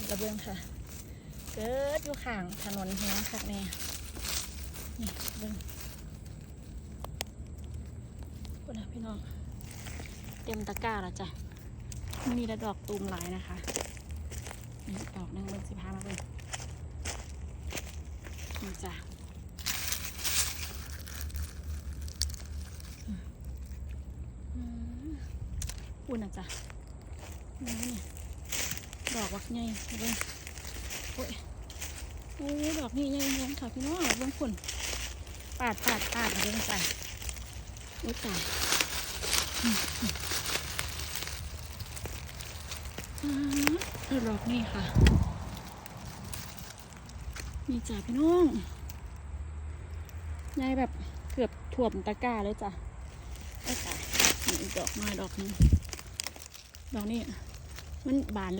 ดกระเบื้องค่ะ เกิดอยู่ข้างถนนเฮียค่ะแม่นี่เบิ้งพูดนะพี่น้อง เต็มตะกร้าแล้วจ้ะมีแต่ดอกตูมหลายนะคะนี่ดอกหนึงเบิ้งสิพามาเบิ้งนี่จ้ะอืมอืมพูดนะจ้ะนี่นี่ ดอกวักใหญ่เบิ้งโอ้ยโอ้ยดอกนี่ใหญ่แรงค่ะพี่น้องเบิ้งฝุ่นปาดปาดปาดเบิ้งจ้ะโอ้ยตายอ่าเอดอกนี่ค่ะ นี่จ้ะพี่น้องยายแบบเกือบถ่วมตะกร้าเลยจ้ะไอ้ตายนี่ดอกน้อยดอกนึงดอกนี้มันบานแล้ว